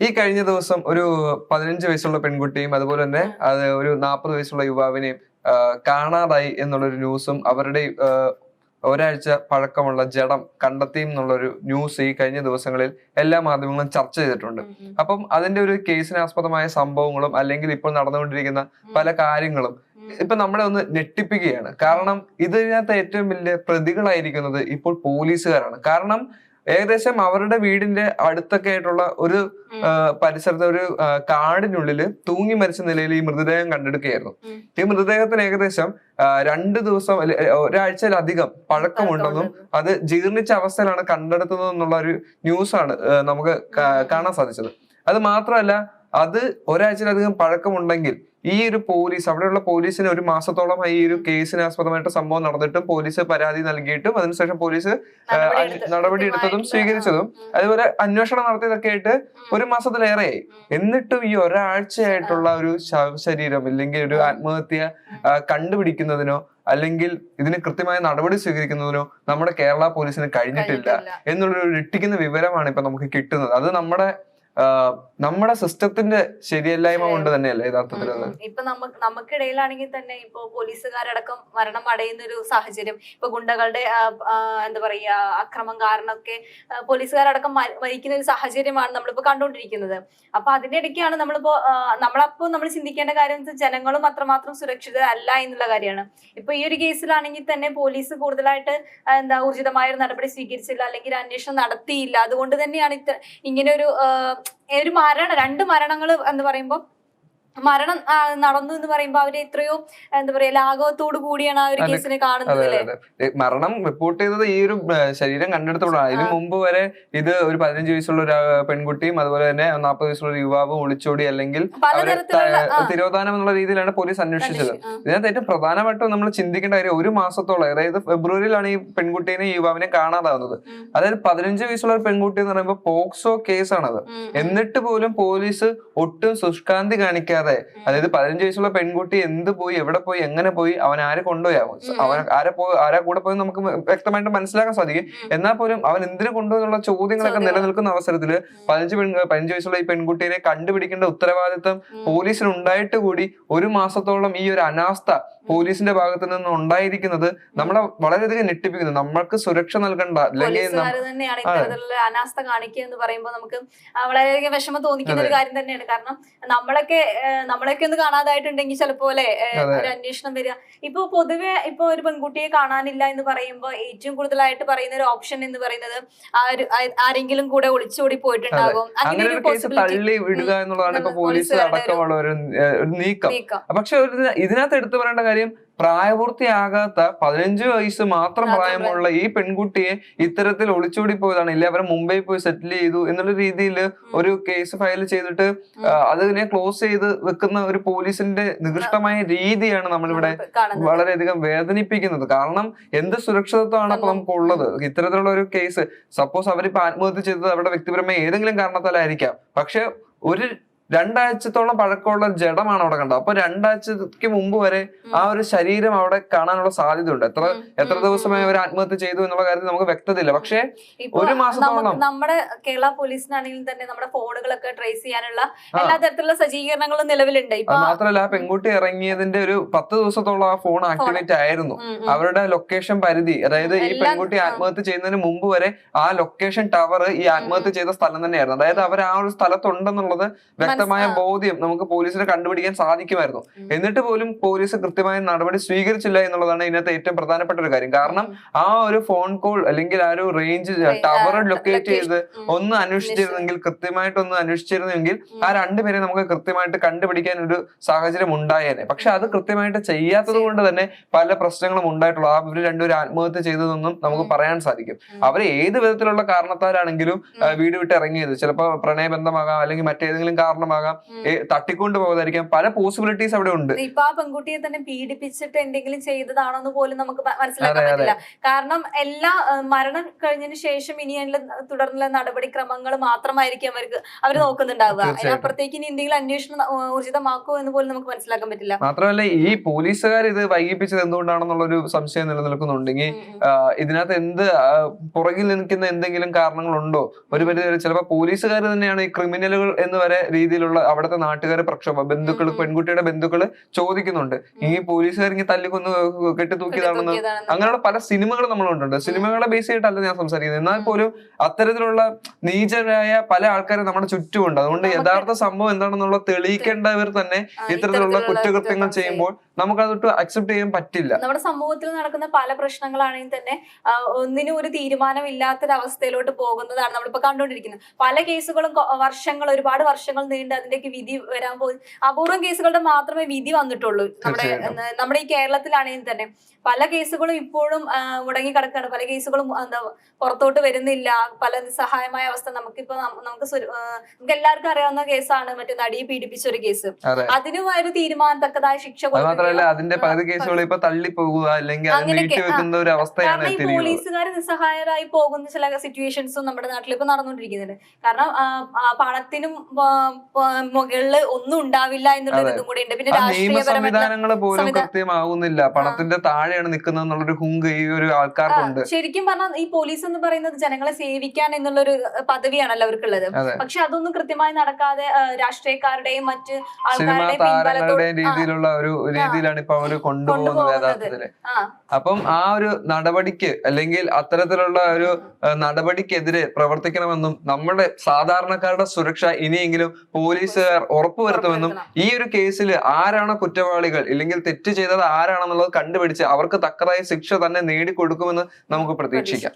ഈ കഴിഞ്ഞ ദിവസം ഒരു പതിനഞ്ച് വയസ്സുള്ള പെൺകുട്ടിയും അതുപോലെ തന്നെ അത് ഒരു നാൽപ്പത് വയസ്സുള്ള യുവാവിനെയും കാണാതായി എന്നുള്ളൊരു ന്യൂസും അവരുടെ ഒരാഴ്ച പഴക്കമുള്ള ജഡം കണ്ടെത്തി എന്നുള്ളൊരു ന്യൂസ് ഈ കഴിഞ്ഞ ദിവസങ്ങളിൽ എല്ലാ മാധ്യമങ്ങളും ചർച്ച ചെയ്തിട്ടുണ്ട്. അപ്പം അതിന്റെ ഒരു കേസിന് ആസ്പദമായ സംഭവങ്ങളും അല്ലെങ്കിൽ ഇപ്പോൾ നടന്നുകൊണ്ടിരിക്കുന്ന പല കാര്യങ്ങളും ഇപ്പൊ നമ്മളെ ഒന്ന് ഞെട്ടിപ്പിക്കുകയാണ്. കാരണം ഇതിനകത്ത് ഏറ്റവും വലിയ പ്രതികളായിരിക്കുന്നത് ഇപ്പോൾ പോലീസുകാരാണ്. കാരണം ഏകദേശം അവരുടെ വീടിന്റെ അടുത്തൊക്കെ ആയിട്ടുള്ള ഒരു പരിസരത്ത് ഒരു കാടിനുള്ളിൽ തൂങ്ങി മരിച്ച നിലയിൽ ഈ മൃതദേഹം കണ്ടെടുക്കുകയായിരുന്നു. ഈ മൃതദേഹത്തിന് ഏകദേശം രണ്ടു ദിവസം ഒരാഴ്ചയിലധികം പഴക്കമുണ്ടെന്നും അത് ജീർണിച്ച അവസ്ഥയിലാണ് കണ്ടെടുത്തത് എന്നുള്ള ഒരു ന്യൂസാണ് നമുക്ക് കാണാൻ സാധിച്ചത്. അത് മാത്രമല്ല അത് ഒരാഴ്ചയിലധികം പഴക്കമുണ്ടെങ്കിൽ ഈ ഒരു പോലീസ് അവിടെയുള്ള പോലീസിന് ഒരു മാസത്തോളമായി ഈ ഒരു കേസിന് ആസ്പദമായിട്ട് സംഭവം നടന്നിട്ടും പോലീസ് പരാതി നൽകിയിട്ടും അതിനുശേഷം പോലീസ് നടപടി എടുത്തതും സ്വീകരിച്ചതും അതുപോലെ അന്വേഷണം നടത്തിയതൊക്കെ ആയിട്ട് ഒരു മാസത്തിലേറെയായി. എന്നിട്ടും ഈ ഒരാഴ്ചയായിട്ടുള്ള ഒരു ശവശരീരം അല്ലെങ്കിൽ ഒരു ആത്മഹത്യ കണ്ടുപിടിക്കുന്നതിനോ അല്ലെങ്കിൽ ഇതിന് കൃത്യമായ നടപടി സ്വീകരിക്കുന്നതിനോ നമ്മുടെ കേരള പോലീസിന് കഴിഞ്ഞിട്ടില്ല. എന്നുള്ളൊരു ഞെട്ടിക്കുന്ന വിവരമാണ് ഇപ്പൊ നമുക്ക് കിട്ടുന്നത്. അത് നമ്മുടെ നമ്മുടെ സിസ്റ്റത്തിന്റെ ശരിയല്ലായ്മ കൊണ്ട് തന്നെയല്ലേ യഥാർത്ഥത്തിൽ. ഇപ്പൊ നമുക്ക് നമുക്കിടയിലാണെങ്കിൽ തന്നെ ഇപ്പൊ പോലീസുകാരടക്കം മരണം അടയുന്ന ഒരു സാഹചര്യം ഇപ്പൊ ഗുണ്ടകളുടെ എന്താ പറയാ അക്രമം കാരണമൊക്കെ പോലീസുകാരടക്കം മരിക്കുന്ന ഒരു സാഹചര്യമാണ് നമ്മളിപ്പോ കണ്ടുകൊണ്ടിരിക്കുന്നത്. അപ്പൊ അതിന്റെ ഇടയ്ക്കാണ് നമ്മളിപ്പോ നമ്മളപ്പോ നമ്മൾ ചിന്തിക്കേണ്ട കാര്യം ജനങ്ങളും അത്രമാത്രം സുരക്ഷിത അല്ല എന്നുള്ള കാര്യമാണ്. ഇപ്പൊ ഈ ഒരു കേസിലാണെങ്കിൽ തന്നെ പോലീസ് കൂടുതലായിട്ട് എന്താ ഊർജിതമായ ഒരു നടപടി സ്വീകരിച്ചില്ല അല്ലെങ്കിൽ അന്വേഷണം നടത്തിയില്ല. അതുകൊണ്ട് തന്നെയാണ് ഇത്ര ഇങ്ങനെ ഒരു ഒരു മരണം രണ്ട് മരണങ്ങൾ എന്ന് പറയുമ്പോൾ മരണം നടന്നു എന്ന് പറയുമ്പോൾ അവർ എത്രയോ എന്താ പറയാ ലാഘവത്തോട് കൂടിയാണ് ആ ഒരു കേസിനെ കാണുന്നത് മരണം റിപ്പോർട്ട് ചെയ്തത് ഈ ഒരു ശരീരം കണ്ടെടുത്തോളാണ് ഇതിനു. മുമ്പ് വരെ ഇത് ഒരു പതിനഞ്ച് വയസ്സുള്ള ഒരു പെൺകുട്ടിയും അതുപോലെ തന്നെ നാൽപ്പത് വയസ്സുള്ള ഒരു യുവാവും ഒളിച്ചോടി അല്ലെങ്കിൽ തിരോധാനം എന്നുള്ള രീതിയിലാണ് പോലീസ് അന്വേഷിച്ചത്. ഇതിനകത്ത് ഏറ്റവും പ്രധാനമായിട്ടും നമ്മൾ ചിന്തിക്കേണ്ട കാര്യം ഒരു മാസത്തോളം അതായത് ഫെബ്രുവരിയിലാണ് ഈ പെൺകുട്ടീനെ യുവാവിനെ കാണാതാവുന്നത്. അതായത് പതിനഞ്ച് വയസ്സുള്ള ഒരു പെൺകുട്ടി എന്ന് പറയുമ്പോൾ പോക്സോ കേസാണത്. എന്നിട്ട് പോലും പോലീസ് ഒട്ടും സുഷ്കാന്തി കാണിക്കാതെ അതായത് പതിനഞ്ച് വയസ്സുള്ള പെൺകുട്ടി എന്ത് പോയി എവിടെ പോയി എങ്ങനെ പോയി അവൻ ആരെ കൊണ്ടുപോയാവും. അവൻ ആരെ പോയി ആരെ കൂടെ പോയി നമുക്ക് വ്യക്തമായിട്ട് മനസ്സിലാക്കാൻ സാധിക്കും. എന്നാൽ പോലും അവൻ എന്തിനു കൊണ്ടുപോയെന്നുള്ള ചോദ്യങ്ങളൊക്കെ. നിലനിൽക്കുന്ന അവസരത്തിൽ പതിനഞ്ച് പെൺ പതിനഞ്ച് വയസ്സുള്ള ഈ പെൺകുട്ടിയെ കണ്ടുപിടിക്കേണ്ട ഉത്തരവാദിത്തം. പോലീസിന് ഉണ്ടായിട്ട് കൂടി ഒരു മാസത്തോളം ഈ ഒരു അനാസ്ഥ പോലീസിന്റെ ഭാഗത്ത് നിന്ന് ഉണ്ടായിരിക്കുന്നത് നമ്മളെ വളരെയധികം ഞെട്ടിപ്പിക്കുന്നു. നമ്മൾക്ക് സുരക്ഷ നൽകണ്ട അല്ലെങ്കിൽ. അനാസ്ഥ കാണിക്കുക എന്ന് പറയുമ്പോൾ നമുക്ക് വളരെയധികം വിഷമം തോന്നിക്കുന്ന ഒരു. കാര്യം തന്നെയാണ്. കാരണം നമ്മളൊക്കെ നമ്മളൊക്കെ ഒന്ന് കാണാതായിട്ടുണ്ടെങ്കിൽ ചിലപ്പോ അല്ലെ ഒരു അന്വേഷണം വരിക. ഇപ്പൊ പൊതുവെ ഇപ്പൊ ഒരു പെൺകുട്ടിയെ കാണാനില്ല എന്ന് പറയുമ്പോൾ ഏറ്റവും കൂടുതലായിട്ട് പറയുന്ന ഒരു ഓപ്ഷൻ എന്ന് പറയുന്നത് ആരെങ്കിലും കൂടെ ഒളിച്ചോടി പോയിട്ടുണ്ടാകും അങ്ങനെ ഒരു തള്ളി വിടുക എന്നുള്ളതാണ് പോലീസ് അടക്കമുള്ള ഒരു നീക്കം. പക്ഷെ ഇതിനകത്ത് എടുത്തു പറയേണ്ട കാര്യം പ്രായപൂർത്തിയാകാത്ത പതിനഞ്ച് വയസ്സ് മാത്രം പ്രായമുള്ള ഈ പെൺകുട്ടിയെ ഇത്തരത്തിൽ ഒളിച്ചോടി പോയതാണ്. ഇല്ല? അവരെ മുംബൈ പോയി സെറ്റിൽ ചെയ്തു എന്നുള്ള രീതിയിൽ ഒരു കേസ് ഫയൽ ചെയ്തിട്ട് അതിനെ ക്ലോസ് ചെയ്ത് വെക്കുന്ന ഒരു പോലീസിന്റെ നികൃഷ്ടമായ രീതിയാണ് നമ്മളിവിടെ വളരെയധികം വേദനിപ്പിക്കുന്നത്. കാരണം എന്ത് സുരക്ഷിതത്വമാണ് അപ്പൊ നമുക്ക് ഉള്ളത്? ഇത്തരത്തിലുള്ള ഒരു കേസ് സപ്പോസ് അവരിപ്പോ ആത്മഹത്യ ചെയ്തത് അവരുടെ വ്യക്തിപരമായ ഏതെങ്കിലും കാരണത്താലായിരിക്കാം. പക്ഷെ ഒരു രണ്ടാഴ്ചത്തോളം പഴക്കമുള്ള ജഡമാണ് അവിടെ കണ്ടത്. അപ്പൊ രണ്ടാഴ്ചക്ക് മുമ്പ് വരെ ആ ഒരു ശരീരം അവിടെ കാണാനുള്ള സാധ്യത ഉണ്ട് എത്ര എത്ര ദിവസമായി. അവർ ആത്മഹത്യ ചെയ്തു എന്നുള്ള കാര്യത്തിൽ നമുക്ക് വ്യക്തതയില്ല. പക്ഷേ ഒരു മാസത്തോളം. നമ്മുടെ കേരള പോലീസിനാണെങ്കിലും തന്നെ നമ്മുടെ ഫോണുകളൊക്കെ ട്രേസ് ചെയ്യാനുള്ള എല്ലാ തരത്തിലുള്ള സജ്ജീകരണങ്ങളും നിലവിലുണ്ട്. മാത്രല്ല മാത്രമല്ല ആ പെൺകുട്ടി ഇറങ്ങിയതിന്റെ ഒരു പത്ത് ദിവസത്തോളം ആ ഫോൺ ആക്ടിവേറ്റ് ആയിരുന്നു. അവരുടെ ലൊക്കേഷൻ പരിധി അതായത് ഈ പെൺകുട്ടി ആത്മഹത്യ ചെയ്യുന്നതിന് മുമ്പ് വരെ ആ ലൊക്കേഷൻ ടവർ ഈ ആത്മഹത്യ ചെയ്ത സ്ഥലം തന്നെയായിരുന്നു. അതായത് അവർ ആ ഒരു സ്ഥലത്തുണ്ടെന്നുള്ളത് വ്യക്തമായ ബോധ്യം നമുക്ക് പോലീസിനെ കണ്ടുപിടിക്കാൻ സാധിക്കുമായിരുന്നു. എന്നിട്ട് പോലും പോലീസ് കൃത്യമായ നടപടി സ്വീകരിച്ചില്ല എന്നുള്ളതാണ് ഇതിനകത്ത് ഏറ്റവും പ്രധാനപ്പെട്ട ഒരു കാര്യം. കാരണം ആ ഒരു ഫോൺ കോൾ അല്ലെങ്കിൽ ആ ഒരു റേഞ്ച് ടവർ ലൊക്കേറ്റ് ചെയ്ത് ഒന്ന് അന്വേഷിച്ചിരുന്നെങ്കിൽ കൃത്യമായിട്ട് ഒന്ന് അന്വേഷിച്ചിരുന്നെങ്കിൽ ആ രണ്ടുപേരെ നമുക്ക് കൃത്യമായിട്ട് കണ്ടുപിടിക്കാൻ ഒരു സാഹചര്യം ഉണ്ടായേനെ. പക്ഷെ അത് കൃത്യമായിട്ട് ചെയ്യാത്തത് കൊണ്ട് തന്നെ പല പ്രശ്നങ്ങളും ഉണ്ടായിട്ടുള്ളൂ. ആ ഇവർ രണ്ടുപേരും ആത്മഹത്യ ചെയ്തതൊന്നും നമുക്ക് പറയാൻ സാധിക്കും. അവർ ഏത് വിധത്തിലുള്ള കാരണത്താലാണെങ്കിലും വീട് വിട്ട് ഇറങ്ങിയത്. ചിലപ്പോൾ പ്രണയബന്ധമാകാം അല്ലെങ്കിൽ മറ്റേതെങ്കിലും കാരണം കാരണമാകാം. തട്ടിക്കൊണ്ട് പോകുന്നതായിരിക്കാം പല പോസിബിലിറ്റീസ് അവിടെ ഉണ്ട്. ഇപ്പൊ ആ പെൺകുട്ടിയെ തന്നെ പീഡിപ്പിച്ചിട്ട് എന്തെങ്കിലും ചെയ്തതാണോ എന്ന് പോലും നമുക്ക് മനസ്സിലാക്കാൻ. പറ്റില്ല. കാരണം എല്ലാ മരണം കഴിഞ്ഞതിന് ശേഷം ഇനി അതിൽ തുടർന്നുള്ള നടപടിക്രമങ്ങൾ മാത്രമായിരിക്കും അവർക്ക് അവർ നോക്കുന്നുണ്ടാവുക. അതിനപ്പുറത്തേക്ക് ഇനി എന്തെങ്കിലും അന്വേഷണം ഊർജിതമാക്കുമോ എന്ന് പോലും നമുക്ക് മനസ്സിലാക്കാൻ പറ്റില്ല. മാത്രമല്ല ഈ പോലീസുകാർ ഇത് വൈകിപ്പിച്ചത് എന്തുകൊണ്ടാണെന്നുള്ള ഒരു സംശയം നിലനിൽക്കുന്നുണ്ടെങ്കിൽ ഇതിനകത്ത് എന്ത് പുറകിൽ നിൽക്കുന്ന എന്തെങ്കിലും കാരണങ്ങളുണ്ടോ? ഒരു പരിധി ചിലപ്പോൾ പോലീസുകാർ തന്നെയാണ് ഈ ക്രിമിനലുകൾ എന്ന് വരെ രീതിയിലുള്ള അവിടുത്തെ നാട്ടുകാരെ പ്രക്ഷോഭം ബന്ധുക്കൾ. പെൺകുട്ടിയുടെ ബന്ധുക്കൾ ചോദിക്കുന്നുണ്ട്. ഈ പോലീസുകാർ ഇങ്ങനെ തല്ലിക്കൊന്ന് കെട്ടി തൂക്കിയതാണെന്ന് തൂക്കിയതാണെന്ന്. അങ്ങനെയുള്ള പല സിനിമകൾ നമ്മൾ കണ്ടിട്ടുണ്ട് സിനിമകളെ ബേസ് ചെയ്തിട്ടല്ല ഞാൻ സംസാരിക്കുന്നത്. എന്നാൽ പോലും അത്തരത്തിലുള്ള നീചരായ പല ആൾക്കാരും നമ്മുടെ ചുറ്റുമുണ്ട്. അതുകൊണ്ട് യഥാർത്ഥ സംഭവം എന്താണെന്നുള്ള തെളിയിക്കേണ്ടവർ തന്നെ ഇത്തരത്തിലുള്ള കുറ്റകൃത്യങ്ങൾ ചെയ്യുമ്പോൾ നമുക്ക് അതൊട്ട് അക്സെപ്റ്റ് ചെയ്യാൻ പറ്റില്ല. നമ്മുടെ സമൂഹത്തിൽ നടക്കുന്ന പല പ്രശ്നങ്ങളാണെങ്കിൽ തന്നെ ഒന്നിനും ഒരു തീരുമാനം ഇല്ലാത്തൊരവസ്ഥയിലോട്ട് പോകുന്നതാണ് നമ്മളിപ്പോ കണ്ടുകൊണ്ടിരിക്കുന്നത്. പല കേസുകളും വർഷങ്ങൾ ഒരുപാട് വർഷങ്ങൾ നീണ്ട് അതിന്റെയൊക്കെ വിധി വരാൻ പോകും അപൂർവം കേസുകളുടെ മാത്രമേ വിധി വന്നിട്ടുള്ളൂ. നമ്മുടെ. നമ്മുടെ ഈ കേരളത്തിലാണെങ്കിൽ തന്നെ. പല കേസുകളും ഇപ്പോഴും മുടങ്ങി മുടങ്ങിക്കിടക്കുകയാണ് പല കേസുകളും എന്താ പുറത്തോട്ട് വരുന്നില്ല. പല നിസ്സഹായമായ അവസ്ഥ നമുക്കിപ്പോ നമുക്ക് നമുക്ക് എല്ലാവർക്കും അറിയാവുന്ന കേസാണ് മറ്റേ നടിയെ പീഡിപ്പിച്ച ഒരു കേസ്. അതെ. അതിനും ഒരു തീരുമാനത്തക്കതായ ശിക്ഷ മാത്രമല്ല അതിന്റെ പകുതി കേസുകൾ ഇപ്പൊ തള്ളി പോകുക അല്ലെങ്കിൽ വെക്കുന്ന ഒരു അവസ്ഥയാണ് പോലീസുകാർ നിസ്സഹായരായി പോകുന്ന ചില സിറ്റുവേഷൻസും നമ്മുടെ നാട്ടിൽ ഇപ്പൊ നടന്നുകൊണ്ടിരിക്കുന്നുണ്ട്. കാരണം പണത്തിനും മുകളിൽ ഒന്നും ഉണ്ടാവില്ല എന്നുള്ള കൂടെ ഇതും കൂടി ഉണ്ട്. പിന്നെ രാഷ്ട്രീയ നിയമ സംവിധാനങ്ങൾ പോലും കൃത്യമാവുന്നില്ല. കൃത്യമാകുന്നില്ല പണത്തിന്റെ താഴെയാണ് നിൽക്കുന്നത് എന്നുള്ളൊരു ഹുങ്ക് ഈ ഒരു ആൾക്കാർക്കുണ്ട്. ശരിക്കും പറഞ്ഞാൽ ഈ പോലീസ് എന്ന് പറയുന്നത് ജനങ്ങളെ സേവിക്കാൻ എന്നുള്ളൊരു പദവിയാണല്ലോ അവർക്കുള്ളത്. പക്ഷെ അതൊന്നും കൃത്യമായി നടക്കാതെ രാഷ്ട്രീയക്കാരുടെയും മറ്റ് സിനിമാ ആൾക്കാരുടെയും താരങ്ങളുടെയും രീതിയിലുള്ള ഒരു രീതിയിലാണ് ഇപ്പൊ അവർ കൊണ്ടുപോകുന്നത്. യഥാർത്ഥത്തിൽ. അപ്പം ആ ഒരു നടപടിക്ക് അല്ലെങ്കിൽ അത്തരത്തിലുള്ള ഒരു നടപടിക്കെതിരെ പ്രവർത്തിക്കണമെന്നും നമ്മുടെ സാധാരണക്കാരുടെ സുരക്ഷ ഇനിയെങ്കിലും പോലീസുകാർ ഉറപ്പുവരുത്തുമെന്നും വരുത്തുമെന്നും ഈ ഒരു കേസിൽ ആരാണ് കുറ്റവാളികൾ ഇല്ലെങ്കിൽ തെറ്റ് ചെയ്തത് ആരാണെന്നുള്ളത് കണ്ടുപിടിച്ച് അവർക്ക് തക്കതായ ശിക്ഷ തന്നെ നേടിക്കൊടുക്കുമെന്ന് നമുക്ക് പ്രതീക്ഷിക്കാം.